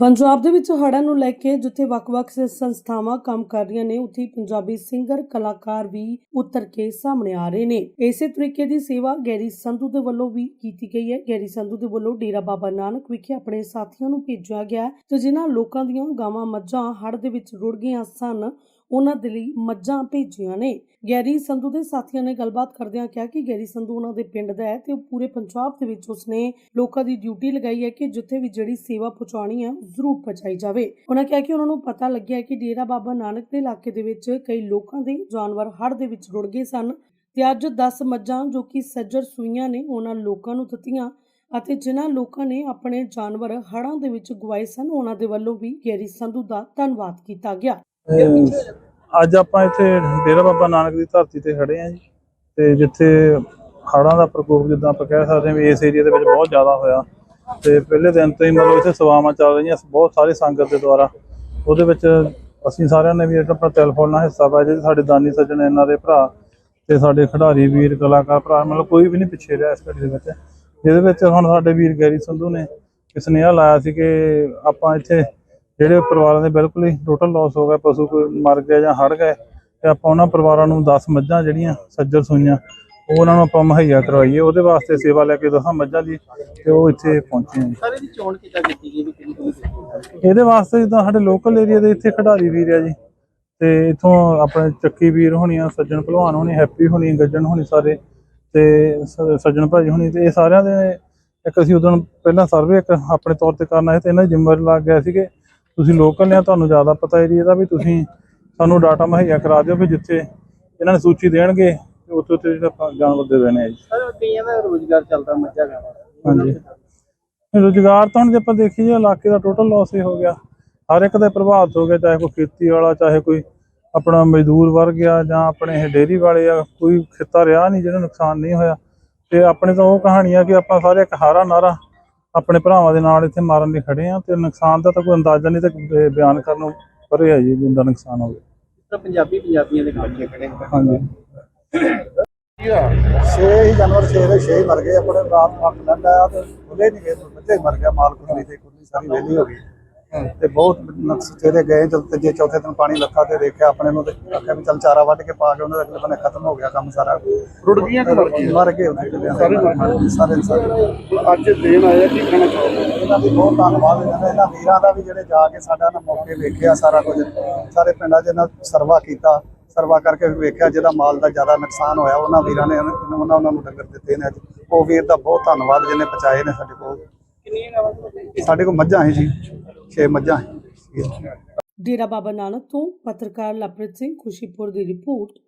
ਪੰਜਾਬ ਦੇ ਵਿੱਚ ਹੜ੍ਹਾਂ ਨੂੰ ਲੈ ਕੇ ਜਿੱਥੇ ਵੱਖ-ਵੱਖ ਸੰਸਥਾਵਾਂ ਕੰਮ ਕਰ ਰਹੀਆਂ ਨੇ, ਉੱਥੇ ਪੰਜਾਬੀ ਸਿੰਗਰ, ਕਲਾਕਾਰ ਵੀ ਉਤਰ ਕੇ ਸਾਹਮਣੇ ਆ ਰਹੇ ਨੇ। ਇਸੇ ਤਰੀਕੇ ਦੀ ਸੇਵਾ ਗੈਰੀ ਸੰਧੂ ਦੇ ਵੱਲੋਂ ਵੀ ਕੀਤੀ ਗਈ ਹੈ। ਗੈਰੀ ਸੰਧੂ ਦੇ ਵੱਲੋਂ ਡੇਰਾ ਬਾਬਾ ਨਾਨਕ ਵਿਖੇ ਆਪਣੇ ਸਾਥੀਆਂ ਨੂੰ ਭੇਜਿਆ ਗਿਆ ਤੇ ਜਿਨ੍ਹਾਂ ਲੋਕਾਂ ਦੀਆਂ ਗਾਵਾਂ ਮੱਝਾਂ ਹੜ੍ਹ ਦੇ ਵਿੱਚ ਰੁੜ ਗਈਆਂ ਸਨ ਉਹਨਾਂ ਦੇ ਲਈ ਮੱਝਾਂ ਭੇਜੀਆਂ ਨੇ। ਗੈਰੀ ਸੰਧੂ ਦੇ ਸਾਥੀਆਂ ਨੇ ਗੱਲਬਾਤ ਕਰਦਿਆਂ ਕਿਹਾ ਕਿ ਗੈਰੀ ਸੰਧੂ ਉਹਨਾਂ ਦੇ ਪਿੰਡ ਦਾ ਹੈ ਤੇ ਉਹ ਪੂਰੇ ਪੰਜਾਬ ਦੇ ਵਿੱਚ ਉਸਨੇ ਲੋਕਾਂ ਦੀ ਡਿਊਟੀ ਲਗਾਈ ਹੈ ਕਿ ਜਿੱਥੇ ਵੀ ਜਿਹੜੀ ਸੇਵਾ ਪਹੁੰਚਾਉਣੀ ਹੈ, ਜ਼ਰੂਰ ਪਹੁੰਚਾਈ ਜਾਵੇ। ਉਹਨਾਂ ਕਿਹਾ ਕਿ ਉਹਨਾਂ ਨੂੰ ਪਤਾ ਲੱਗਿਆ ਕਿ ਡੇਰਾ ਬਾਬਾ ਨਾਨਕ ਦੇ ਇਲਾਕੇ ਦੇ ਵਿੱਚ ਕਈ ਲੋਕਾਂ ਦੇ ਜਾਨਵਰ ਹੜ੍ਹ ਦੇ ਵਿੱਚ ਰੁੜ ਗਏ ਸਨ ਤੇ ਅੱਜ 10 ਮੱਝਾਂ ਜੋ ਕਿ ਸੱਜਰ ਸੂਈਆਂ ਨੇ, ਉਹਨਾਂ ਲੋਕਾਂ ਨੂੰ ਦਿੱਤੀਆਂ ਅਤੇ ਜਿਨ੍ਹਾਂ ਲੋਕਾਂ ਨੇ ਆਪਣੇ ਜਾਨਵਰ ਹੜ੍ਹਾਂ ਦੇ ਵਿੱਚ ਗਵਾਏ ਸਨ, ਉਹਨਾਂ ਦੇ ਵੱਲੋਂ ਵੀ ਗੈਰੀ ਸੰਧੂ ਦਾ ਧੰਨਵਾਦ ਕੀਤਾ ਗਿਆ। ਅੱਜ ਆਪਾਂ ਇੱਥੇ ਡੇਰਾ ਬਾਬਾ ਨਾਨਕ ਦੀ ਧਰਤੀ ਤੇ ਖੜੇ ਆ ਜੀ ਤੇ ਜਿੱਥੇ ਹੜ੍ਹਾਂ ਦਾ ਪ੍ਰਕੋਪ ਜਿੱਦਾਂ ਆਪਾਂ ਕਹਿ ਸਕਦੇ ਹਾਂ ਵੀ ਇਸ ਏਰੀਆ ਦੇ ਵਿੱਚ ਬਹੁਤ ਜ਼ਿਆਦਾ ਹੋਇਆ ਤੇ ਪਹਿਲੇ ਦਿਨ ਤੋਂ ਹੀ ਮਤਲਬ ਇੱਥੇ ਸੇਵਾਵਾਂ ਚੱਲ ਰਹੀਆਂ ਬਹੁਤ ਸਾਰੇ ਸੰਗਤ ਦੇ ਦੁਆਰਾ। ਉਹਦੇ ਵਿੱਚ ਅਸੀਂ ਸਾਰਿਆਂ ਨੇ ਵੀ ਆਪਣਾ ਟੈਲੀਫੋਨ ਨਾਲ ਹਿੱਸਾ ਪਾਇਆ ਜੀ ਸਾਡੇ ਦਾਨੀ ਸੱਜਣ ਇਹਨਾਂ ਦੇ ਭਰਾ ਤੇ ਸਾਡੇ ਖਿਡਾਰੀ ਵੀਰ ਕਲਾਕਾਰ ਭਰਾ ਮਤਲਬ ਕੋਈ ਵੀ ਨਹੀਂ ਪਿੱਛੇ ਰਿਹਾ ਇਸ ਘੜੀ ਦੇ ਵਿੱਚ। ਜਿਹਦੇ ਵਿੱਚ ਹੁਣ ਸਾਡੇ ਵੀਰ ਗੈਰੀ ਸੰਧੂ ਨੇ ਇੱਕ ਸੁਨੇਹਾ ਲਾਇਆ ਸੀ ਕਿ ਆਪਾਂ ਇੱਥੇ ਜਿਹੜੇ ਪਰਿਵਾਰਾਂ ਦੇ ਬਿਲਕੁਲ ਹੀ ਟੋਟਲ ਲਾਸ ਹੋ ਗਿਆ ਪਸ਼ੂ ਕੋਈ ਮਰ ਗਿਆ ਜਾਂ ਹੜ ਗਏ ਤੇ ਆਪਾਂ ਉਹਨਾਂ ਪਰਿਵਾਰਾਂ ਨੂੰ 10 ਮੱਝਾਂ ਜਿਹੜੀਆਂ ਸੱਜਰ ਸੂਈਆਂ ਉਹ ਉਹਨਾਂ ਨੂੰ ਆਪਾਂ ਮੁਹੱਈਆ ਕਰਵਾਈਏ ਉਹਦੇ ਵਾਸਤੇ ਸੇਵਾ ਲੈ ਕੇ ਦਸਾਂ ਮੱਝਾਂ ਦੀ ਤੇ ਉਹ ਇੱਥੇ ਪਹੁੰਚੇ ਜੀ ਸਾਰੇ ਚੋਣ ਕਿੱਦਾਂ ਕੀਤੀ ਗਈ ਵੀ ਕਿਹੜੀ ਕਿਹੜੀ ਇਹਦੇ ਵਾਸਤੇ ਜਿੱਦਾਂ ਸਾਡੇ ਲੋਕਲ ਏਰੀਆ ਦੇ ਇੱਥੇ ਖਿਡਾਰੀ ਵੀਰ ਆ ਜੀ ਤੇ ਇਥੋਂ ਆਪਣੇ ਚੱਕੀ ਵੀਰ ਹੋਣੀਆਂ ਸੱਜਣ ਭਲਵਾਨ ਹੋਣੀ ਹੈਪੀ ਹੋਣੀ ਗੱਜਣ ਹੋਣੀ ਸਾਰੇ ਤੇ ਸ- ਸੱਜਣ ਭਾਜੀ ਹੋਣੀ ਤੇ ਇਹ ਸਾਰਿਆਂ ਦੇ ਇੱਕ ਅਸੀਂ ਉਦੋਂ ਪਹਿਲਾਂ ਸਰਵੇ ਇੱਕ ਆਪਣੇ ਤੌਰ ਤੇ ਕਰਨਾ ਹੈ ਤੇ ਇਹਨਾਂ ਦੀ ਜ਼ਿੰਮੇਵਾਰੀ ਲੱਗ ਗਿਆ ਸੀ ਕਿ ਤੁਸੀਂ ਲੋਕਲ ਨੇ ਤੁਹਾਨੂੰ ਜ਼ਿਆਦਾ ਪਤਾ ਏਰੀਆ ਦਾ ਵੀ ਤੁਸੀਂ ਸਾਨੂੰ ਡਾਟਾ ਮੁਹੱਈਆ ਕਰਾ ਦਿਓ ਵੀ ਜਿੱਥੇ ਇਹਨਾਂ ਨੇ ਸੂਚੀ ਦੇਣਗੇ ਉੱਥੇ ਉੱਥੇ ਜਿਹੜਾ ਜਾਨਵਰ ਦੇ ਦੇਣੇ ਆ ਜੀ। ਸਾਰੇ ਰੋਜ਼ਗਾਰ ਚੱਲਦਾ ਮੱਝਾਂ ਗਾਵਾਂ ਦਾ। ਹਾਂਜੀ। ਰੁਜ਼ਗਾਰ ਤਾਂ ਹੁਣ ਜੇ ਆਪਾਂ ਦੇਖੀਏ ਇਲਾਕੇ ਦਾ ਟੋਟਲ ਲਾਸ ਹੀ ਹੋ ਗਿਆ। ਹਰ ਇੱਕ ਦਾ ਪ੍ਰਭਾਵਿਤ ਹੋ ਗਿਆ ਚਾਹੇ ਕੋਈ ਖੇਤੀ ਵਾਲਾ ਚਾਹੇ ਕੋਈ ਆਪਣਾ ਮਜ਼ਦੂਰ ਵਰਗ ਆ ਜਾਂ ਆਪਣੇ ਇਹ ਡੇਅਰੀ ਵਾਲੇ ਆ ਕੋਈ ਖੇਤਾ ਰਿਹਾ ਨਹੀਂ ਜਿਹਨੂੰ ਨੁਕਸਾਨ ਨਹੀਂ ਹੋਇਆ। ਤੇ ਆਪਣੇ ਤਾਂ ਉਹ ਕਹਾਣੀ ਆ ਕਿ ਆਪਾਂ ਸਾਰੇ ਇੱਕ ਹਾਰਾ ਨਾਰਾ ਆਪਣੇ ਭਰਾਵਾਂ ਦੇ ਨਾਲ ਇੱਥੇ ਮਾਰਨ ਲਈ ਖੜੇ ਆ ਤੇ ਨੁਕਸਾਨ ਦਾ ਤਾਂ ਕੋਈ ਅੰਦਾਜ਼ਾ ਨਹੀਂ ਤੇ ਬਿਆਨ ਕਰਨ ਪਰੇ ਆ ਜੀ ਜਿੰਦਾ ਨੁਕਸਾਨ ਹੋਵੇ ਤਾਂ ਪੰਜਾਬੀ ਪੰਜਾਬੀਆਂ ਦੇ ਇਕੱਠੇ ਖੜੇ ਨੇ। ਹਾਂਜੀ। ਛੇ ਹੀ ਜਾਨਵਰ ਛੇ ਦੇ ਛੇ ਹੀ ਮਰ ਗਏ ਆਪਣੇ ਰਾਤ ਫੱਕ ਲੈਂਦਾ ਆ ਤੇ ਉਹਦੇ ਨਹੀਂ ਗਏ ਬੱਚੇ ਮਰ ਗਿਆ ਮਾਲ ਕੁੜੀ ਤੇ ਕੁੜੀ ਸਾਰੀ ਵਿਹਲੀ ਹੋ ਗਈ। ਤੇ ਬਹੁਤ ਨਕਸ ਤੇਰੇ ਗਏ ਜਦ ਤੀਜੇ ਚੌਥੇ ਦਿਨ ਪਾਣੀ ਲੱਖਾ ਤੇ ਦੇਖਿਆ ਆਪਣੇ ਨੂੰ ਤੇ ਆਖਿਆ ਵੀ ਚੱਲ ਚਾਰਾ ਵੱਢ ਕੇ ਪਾ ਕੇ ਉਹਨਾਂ ਦੇ ਅਗਲੇ ਬੰਨੇ ਖਤਮ ਹੋ ਗਿਆ ਕੰਮ ਸਾਰਾ। ਰੁੜ ਗਈਆਂ ਕਿ ਮਰ ਗਈਆਂ? ਮਰ ਗਏ ਸਾਰੇ ਸਾਰੇ ਸਾਰੇ। ਅੱਜ ਦੇਣ ਆਇਆ ਕੀ ਕਹਿਣਾ ਚਾਹੁੰਦੇ ਇਹਨਾਂ ਦੀ ਬਹੁਤ ਧੰਨਵਾਦ ਇਹਨਾਂ ਇਹਨਾਂ ਵੀਰਾਂ ਦਾ ਵੀ ਜਿਹੜੇ ਜਾ ਕੇ ਸਾਡਾ ਨਾ ਮੌਕੇ ਵੇਖਿਆ ਸਾਰਾ ਕੁਝ। ਸਾਰੇ ਪਿੰਡਾਂ 'ਚ ਇਹਨਾਂ ਸਰਵਾ ਕੀਤਾ। ਸਰਵਾ ਕਰਕੇ ਵੀ ਵੇਖਿਆ ਜਿਹਦਾ ਮਾਲ ਦਾ ਜ਼ਿਆਦਾ ਨੁਕਸਾਨ ਹੋਇਆ। ਉਹਨਾਂ ਵੀਰਾਂ ਨੇ ਉਹਨਾਂ ਉਹਨਾਂ ਨੂੰ ਡੰਗਰ ਦਿੱਤੇ ਨੇ ਅੱਜ। ਉਹ ਵੀਰ ਦਾ ਬਹੁਤ ਧੰਨਵਾਦ ਜਿਹਨੇ ਪਹੁੰਚਾਏ ਨੇ ਸਾਡੇ ਕੋਲ? ਸਾਡੇ ਕੋਲ ਮੱਝਾਂ ਹੈ ਜੀ 6 ਮੱਝਾਂ ਹੈ। ਡੇਰਾ ਬਾਬਾ ਨਾਨਕ ਤੋਂ ਪੱਤਰਕਾਰ ਲਵਪ੍ਰੀਤ ਸਿੰਘ ਖੁਸ਼ੀਪੁਰ ਦੀ ਰਿਪੋਰਟ।